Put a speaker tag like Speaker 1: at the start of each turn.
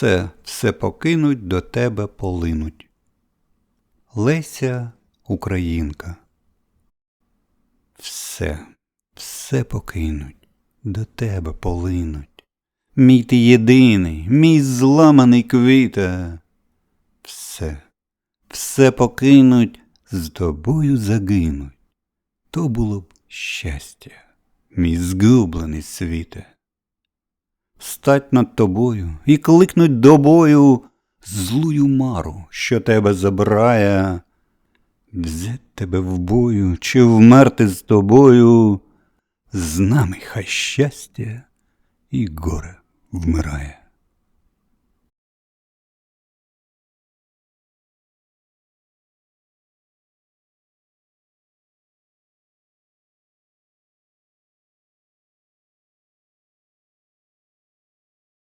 Speaker 1: Все, все покинуть, до тебе полинуть. Леся Українка. Все, все покинуть, до тебе полинуть. Мій ти єдиний, мій зламаний квіте. Все, все покинуть, з тобою загинуть. То було б щастя, мій згублений світе. Стать над тобою і кликнуть до бою злую мару, що тебе забирає, взять тебе в бою чи вмерти з тобою, з нами хай щастя і горе вмирає.